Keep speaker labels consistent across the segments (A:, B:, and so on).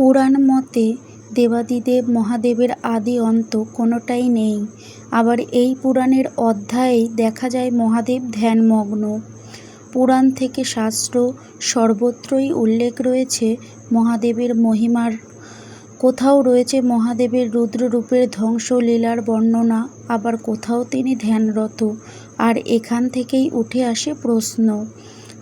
A: পুরাণ মতে দেবাদিদেব মহাদেবের আদি অন্ত কোনোটাই নেই। আবার এই পুরাণের অধ্যায়েই দেখা যায় মহাদেব ধ্যানমগ্ন। পুরাণ থেকে শাস্ত্র, সর্বত্রই উল্লেখ রয়েছে মহাদেবের মহিমার। কোথাও রয়েছে মহাদেবের রুদ্ররূপের ধ্বংস লীলার বর্ণনা, আবার কোথাও তিনি ধ্যানরত। আর এখান থেকেই উঠে আসে প্রশ্ন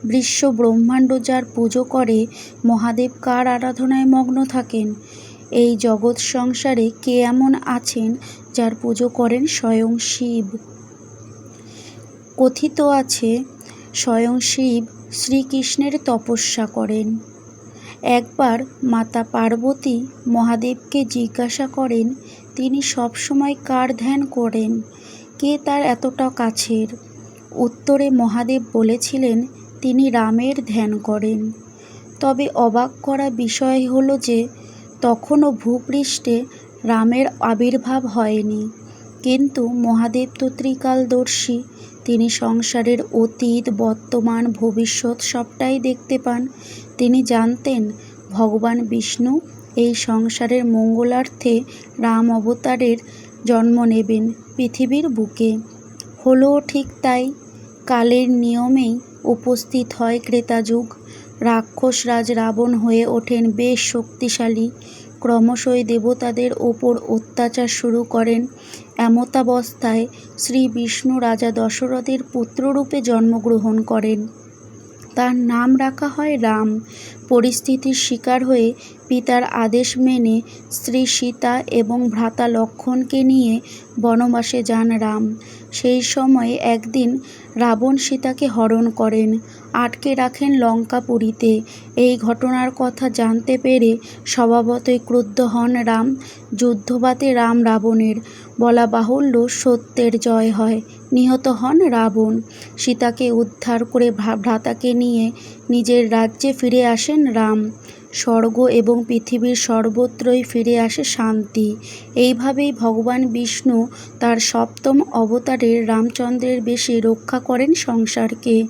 A: বিশ্ব ব্রহ্মাণ্ড যার পুজো করে, মহাদেব কার আরাধনায় মগ্ন থাকেন? এই জগৎ সংসারে কে এমন আছেন যার পুজো করেন স্বয়ং শিব? কথিত আছে, স্বয়ং শিব শ্রীকৃষ্ণের তপস্যা করেন। একবার মাতা পার্বতী মহাদেবকে জিজ্ঞাসা করেন, তিনি সবসময় কার ধ্যান করেন? কে তার এতটা কাছের? উত্তরে মহাদেব বলেছিলেন তিনি রামের ধ্যান করেন। তবে অবাক করা বিষয় হলো যে, তখনও ভূপৃষ্ঠে রামের আবির্ভাব হয়নি। কিন্তু মহাদেব তো ত্রিকালদর্শী, তিনি সংসারের অতীত, বর্তমান, ভবিষ্যৎ সবটাই দেখতে পান। তিনি জানতেন, ভগবান বিষ্ণু এই সংসারের মঙ্গলার্থে রাম অবতারের জন্ম নেবেন পৃথিবীর বুকে। হলো ঠিক তাই। কালের নিয়মেই উপস্থিত হয় ক্রেতা ক্রেতাযুগ রাক্ষসরাজ রাবণ হয়ে ওঠেন বেশ শক্তিশালী। ক্রমশই দেবতাদের ওপর অত্যাচার শুরু করেন। এমতাবস্থায় শ্রী বিষ্ণু রাজা দশরথের পুত্ররূপে জন্মগ্রহণ করেন। তার নাম রাখা হয় রাম। পরিস্থিতির শিকার হয়ে পিতার আদেশ মেনে স্ত্রী সীতা এবং ভ্রাতা লক্ষণকে নিয়ে বনবাসে যান রাম। সেই সময়ে একদিন রাবণ সীতাকে হরণ করেন। আটকে রাখেন লঙ্কাপুরীতে এই ঘটনার কথা জানতে পেরে স্বভাবতই ক্রুদ্ধ হন রাম। যুদ্ধবাতে রাম রাবণের বলা বাহুল্য সত্যের জয় হয়। নিহত হন রাবণ। সীতাকে উদ্ধার করে ভ্রাতাকে নিয়ে নিজের রাজ্যে ফিরে আসেন রাম। স্বর্গ এবং পৃথিবীর সর্বত্রই ফিরে আসে শান্তি। এইভাবেই ভগবান বিষ্ণু তার সপ্তম অবতারের রামচন্দ্রের বেশে রক্ষা করেন সংসারকে।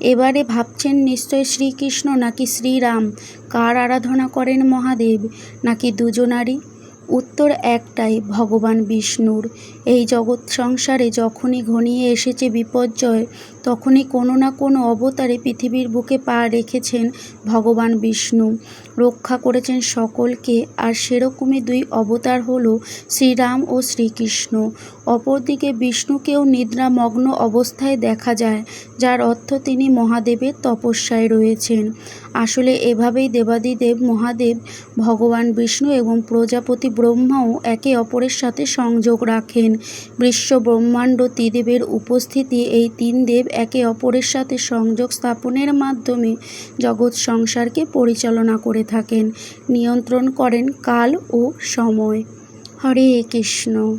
A: এবারে ভাবছেন নিশ্চয় শ্রীকৃষ্ণ নাকি শ্রীরাম? কার আরাধনা করেন মহাদেব? নাকি দুজনারই? উত্তর একটাই, ভগবান বিষ্ণুর। এই জগৎ সংসারে যখনই ঘনিয়ে এসেছে বিপর্যয় তখনই কোনো না কোনো অবতারে পৃথিবীর বুকে পা রেখেছেন ভগবান বিষ্ণু। রক্ষা করেছেন সকলকে, আর সেরকমই দুই অবতার হল শ্রীরাম ও শ্রীকৃষ্ণ। অপরদিকে বিষ্ণুকেও নিদ্রামগ্ন অবস্থায় দেখা যায়, যার অর্থ তিনি মহাদেবের তপস্যায় রয়েছেন। আসলে এভাবেই দেবাদিদেব, মহাদেব, ভগবান বিষ্ণু এবং প্রজাপতি ব্রহ্মাও একে অপরের সাথে সংযোগ রাখেন। বিশ্ব ব্রহ্মাণ্ড ত্রিদেবের উপস্থিতি এই তিন দেব একে অপরের সাথে সংযোগ স্থাপনের মাধ্যমে জগৎ সংসারকে পরিচালনা করে থাকেন। নিয়ন্ত্রণ করেন কাল ও সময়। হরে কৃষ্ণ।